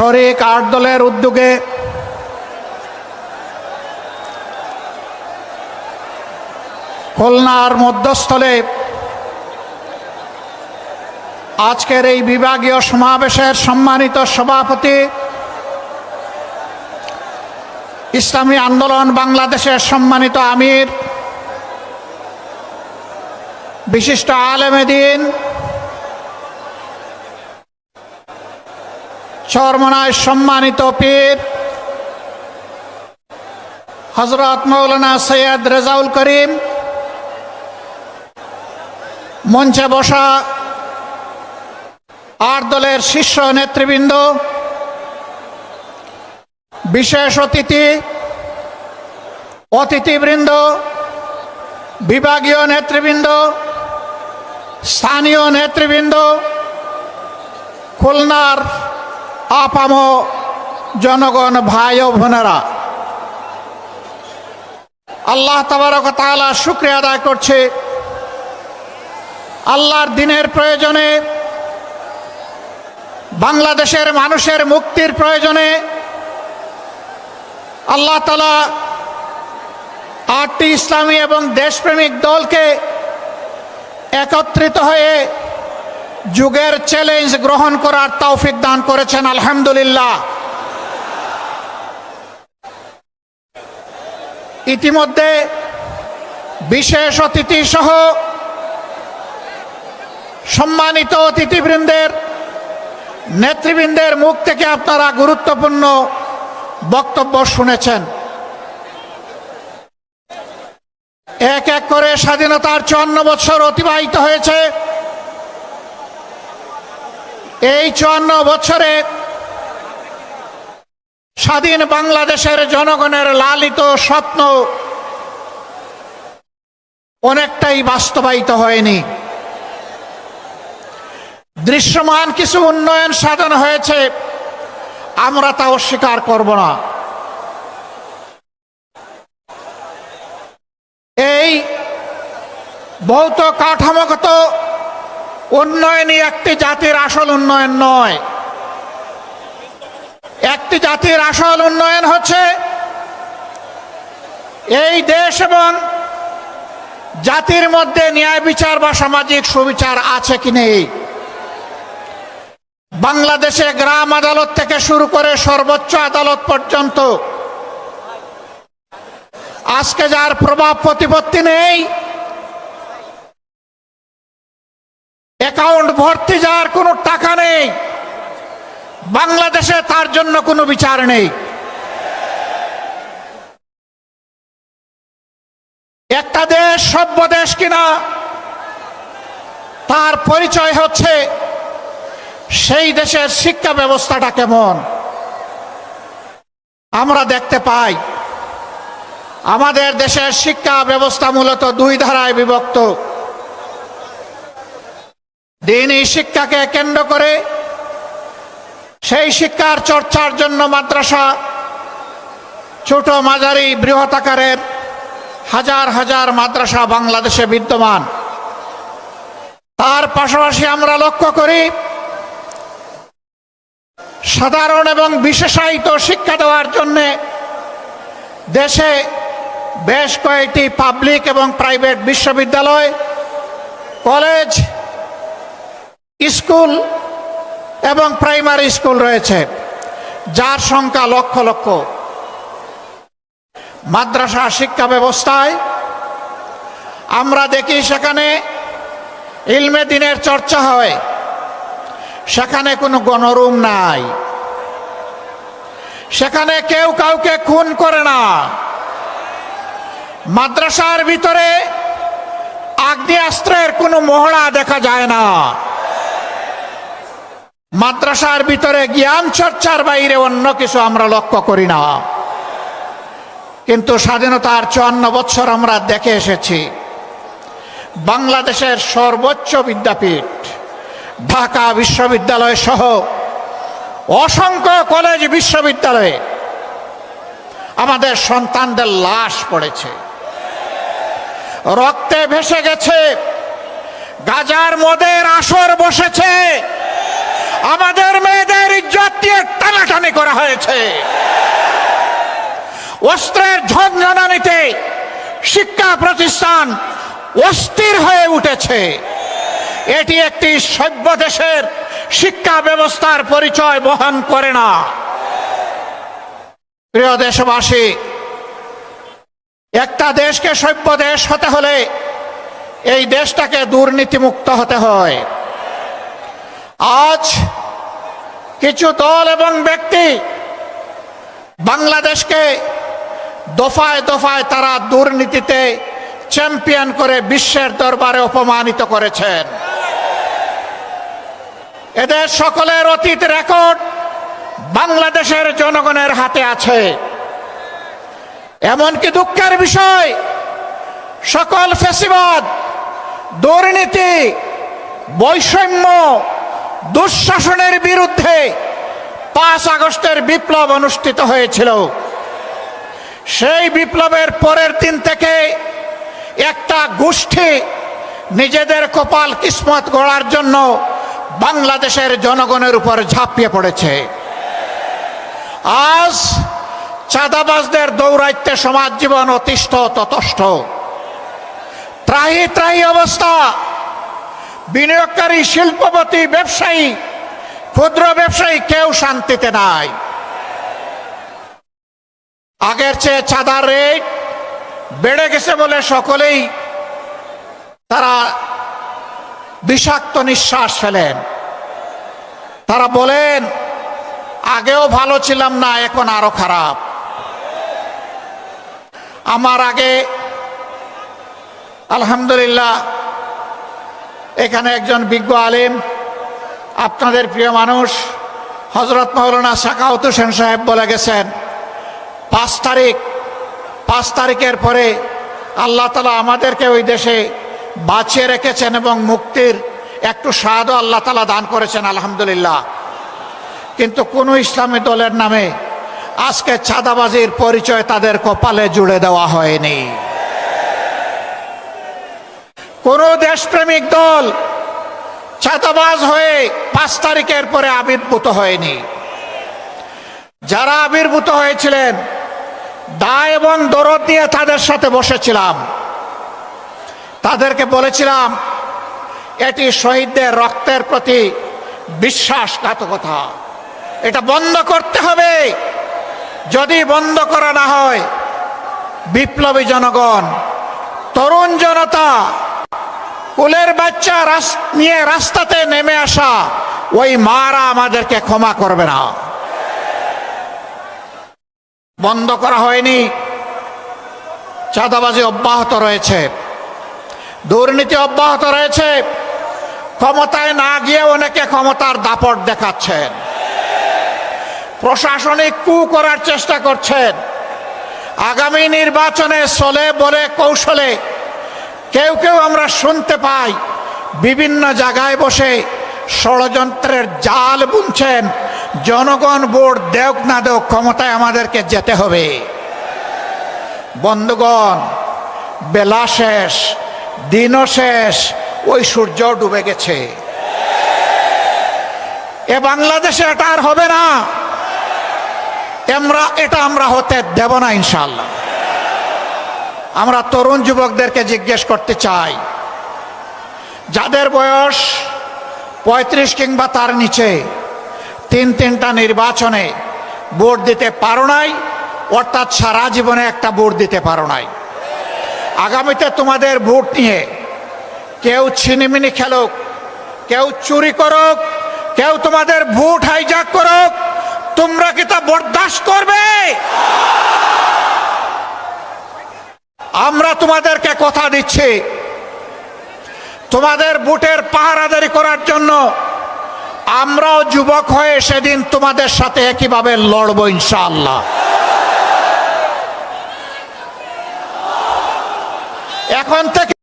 শরিক আট দলের উদ্যোগে খুলনার মধ্যস্থলে আজকের এই বিভাগীয় সমাবেশের সম্মানিত সভাপতি ইসলামী আন্দোলন বাংলাদেশের সম্মানিত আমির, বিশিষ্ট আলেমেদিন চরমনায় সম্মানিত পীর। হজরত মৌলানা সৈয়দ রেজাউল করিম মঞ্চে বসা আট দলের শীর্ষ নেতৃবৃন্দ, বিশেষ অতিথি, অতিথিবৃন্দ, বিভাগীয় নেতৃবৃন্দ, স্থানীয় নেতৃবৃন্দ, খুলনার আপাম জনগণ, ভাই ও বোনেরা। আল্লাহ তাবারক তাআলা শুক্রিয়া আদায় করছে। আল্লাহর দিনের প্রয়োজনে, বাংলাদেশের মানুষের মুক্তির প্রয়োজনে, আল্লাহ তালা আটটি ইসলামী এবং দেশপ্রেমিক দলকে একত্রিত হয়ে যুগের চ্যালেঞ্জ গ্রহণ করার তৌফিক দান করেছেন, আলহামদুলিল্লাহ। ইতিমধ্যে বিশেষ অতিথি সহ সম্মানিত অতিথিবৃন্দের, নেতৃবৃন্দের মুখ থেকে আপনারা গুরুত্বপূর্ণ বক্তব্য শুনেছেন। এক এক করে স্বাধীনতার চুয়ান্ন বছর অতিবাহিত হয়েছে। এই চুয়ান্ন বছরে স্বাধীন বাংলাদেশের জনগণের লালিত স্বপ্ন অনেকটাই বাস্তবায়িত হয়নি। দৃশ্যমান কিছু উন্নয়ন সাধন হয়েছে, আমরা তা অস্বীকার করব না। এই ভৌত কাঠামোগত উন্নয়নই একটি জাতির আসল উন্নয়ন নয়। একটি জাতির আসল উন্নয়ন হচ্ছে এই দেশ এবং জাতির মধ্যে ন্যায় বিচার বা সামাজিক সুবিচার আছে কি নেই। বাংলাদেশে গ্রাম আদালত থেকে শুরু করে সর্বোচ্চ আদালত পর্যন্ত আজকে যার প্রভাব প্রতিপত্তি নেই অ্যাকাউন্ট ভর্তি যার কোনো টাকা নেই। বাংলাদেশে তার জন্য কোনো বিচার নেই। একটা দেশ সভ্য দেশ কিনা, তার পরিচয় হচ্ছে সেই দেশের শিক্ষা ব্যবস্থাটা কেমন। আমরা দেখতে পাই, আমাদের দেশের শিক্ষা ব্যবস্থা মূলত দুই ধারায় বিভক্ত। দিনই শিক্ষাকে কেন্দ্র করে সেই শিক্ষার চর্চার জন্য মাদ্রাসা, ছোট মাঝারি বৃহৎ আকারের হাজার হাজার মাদ্রাসা বাংলাদেশে বিদ্যমান। তার পাশাপাশি আমরা লক্ষ্য করি, সাধারণ এবং বিশেষায়িত শিক্ষা দেওয়ার জন্যে দেশে বেশ কয়েকটি পাবলিক এবং প্রাইভেট বিশ্ববিদ্যালয়, কলেজ স্কুল এবং প্রাইমারি স্কুল রয়েছে, যার সংখ্যা লক্ষ লক্ষ। মাদ্রাসা শিক্ষা ব্যবস্থায় আমরা দেখি সেখানে ইলমে দিনের চর্চা হয়, সেখানে কোনো গণরুম নাই। সেখানে কেউ কাউকে খুন করে না। মাদ্রাসার ভিতরে আগ্নেয়াস্ত্রের কোনো মহড়া দেখা যায় না। মাদ্রাসার ভিতরে জ্ঞান চর্চার বাইরে অন্য কিছু আমরা লক্ষ্য করি না। কিন্তু স্বাধীনতার চুয়ান্ন বছর আমরা দেখে এসেছি, বাংলাদেশের সর্বোচ্চ বিদ্যাপীঠ, ঢাকা বিশ্ববিদ্যালয় সহ অসংখ্য কলেজ বিশ্ববিদ্যালয়ে আমাদের সন্তানদের লাশ পড়েছে। রক্তে ভেসে গেছে, গাজার মদের আসর বসেছে। আমাদের মেয়েদের ইজ্জত দিয়ে টানাটানি করা হয়েছে। অস্ত্রের ঝঞ্ঝনানিতে শিক্ষা প্রতিষ্ঠান অস্থির হয়ে উঠেছে। এটি একটি সভ্য দেশের শিক্ষা ব্যবস্থার পরিচয় বহন করে না। প্রিয় দেশবাসী, একটা দেশকে সভ্য দেশ হতে হলে এই দেশটাকে দুর্নীতিমুক্ত হতে হয়। আজ কিছু দল এবং ব্যক্তি বাংলাদেশকে দফায় দফায় তারা দুর্নীতিতে চ্যাম্পিয়ন করে বিশ্বের দরবারে অপমানিত করেছেন। এদের সকলের অতীত রেকর্ড বাংলাদেশের জনগণের হাতে আছে। এমনকি দুঃখের বিষয়, সকল ফেসিবাদ, দুর্নীতি, বৈষম্য দুঃশাসনের বিরুদ্ধে পাঁচ আগস্টের বিপ্লব অনুষ্ঠিত হয়েছিল। সেই বিপ্লবের পরের দিন থেকে একটা গোষ্ঠী নিজেদের কপাল কিসমত গড়ার জন্য বাংলাদেশের জনগণের উপর ঝাঁপিয়ে পড়েছে। আজ চাঁদাবাজদের দৌরাইত্যে সমাজ জীবন অতিষ্ঠ, ততষ্ঠ। ত্রাহি ত্রাহি অবস্থা। বিনিয়োগকারী, শিল্পপতি, ব্যবসায়ী, ক্ষুদ্র ব্যবসায়ী কেউ শান্তিতে নাই। আগের চেয়ে চাঁদার রেট বেড়ে গেছে বলে সকলেই তারা বিষাক্ত নিঃশ্বাস ফেলেন। তারা বলেন, আগেও ভালো ছিলাম না, এখন আরও খারাপ। আমার আগে আলহামদুলিল্লাহ এখানে একজন বিজ্ঞ আলেম, আপনাদের প্রিয় মানুষ হজরত মৌলানা সাকাউত হোসেন সাহেব বলে গেছেন, পাঁচ তারিখ, পাঁচ তারিখের পরে আল্লাহ তালা আমাদেরকে ওই দেশে বাঁচিয়ে রেখেছেন এবং মুক্তির একটু স্বাদও আল্লাহ তালা দান করেছেন, আলহামদুলিল্লাহ। কিন্তু কোনো ইসলামী দলের নামে আজকে চাঁদাবাজির পরিচয় তাদের কপালে জুড়ে দেওয়া হয়নি। কোন দেশপ্রেমিক দল ছাতাবাজ হয়ে পাঁচ তারিখের পরে আবির্ভূত হয়নি। যারা আবির্ভূত হয়েছিলেন দায় এবং দরদ নিয়ে তাদের সাথে বসেছিলাম। তাদেরকে বলেছিলাম, এটি শহীদদের রক্তের প্রতি বিশ্বাসঘাতকতা। এটা বন্ধ করতে হবে। যদি বন্ধ করা না হয়, বিপ্লবী জনগণ, তরুণ জনতা কুলের বাচ্চা নিয়ে রাস্তাতে নেমে আসা, ওই মারা আমাদেরকে ক্ষমা করবে না। বন্ধ করা হয়নি। চাঁদাবাজি অব্যাহত রয়েছে। দুর্নীতি অব্যাহত রয়েছে। ক্ষমতায় না গিয়ে অনেকে ক্ষমতার দাপট দেখাচ্ছেন। প্রশাসনিক কু করার চেষ্টা করছেন। আগামী নির্বাচনে চলে বলে কৌশলে কেউ কেউ আমরা শুনতে পাই, বিভিন্ন জায়গায় বসে ষড়যন্ত্রের জাল বুনছেন। জনগণ ভোট দেওক না দেওক, ক্ষমতায় আমাদেরকে যেতে হবে। বন্ধুগণ, বেলা শেষ, দিনও শেষ, ওই সূর্য ডুবে গেছে। এ বাংলাদেশে এটা আর হবে না। আমরা এটা আমরা হতে দেব না ইনশাল্লাহ আমরা তরুণ যুবকদেরকে জিজ্ঞেস করতে চাই, যাদের বয়স পঁয়ত্রিশ কিংবা তার নিচে, তিন তিনটা নির্বাচনে ভোট দিতে পারো নাই, অর্থাৎ সারা জীবনে একটা ভোট দিতে পারো নাই। আগামীতে তোমাদের ভোট নিয়ে কেউ ছিনিমিনি খেলুক, কেউ চুরি করুক, কেউ তোমাদের ভোট হাইজাক করুক, তোমরা কি তা বরদাস্ত করবে? আমরা তোমাদেরকে কথা দিচ্ছি। তোমাদের বুটের পাহারাদারি করার জন্য আমরাও যুবক হয়ে সেদিন তোমাদের সাথে একইভাবে লড়বো ইনশাআল্লাহ। এখন থেকে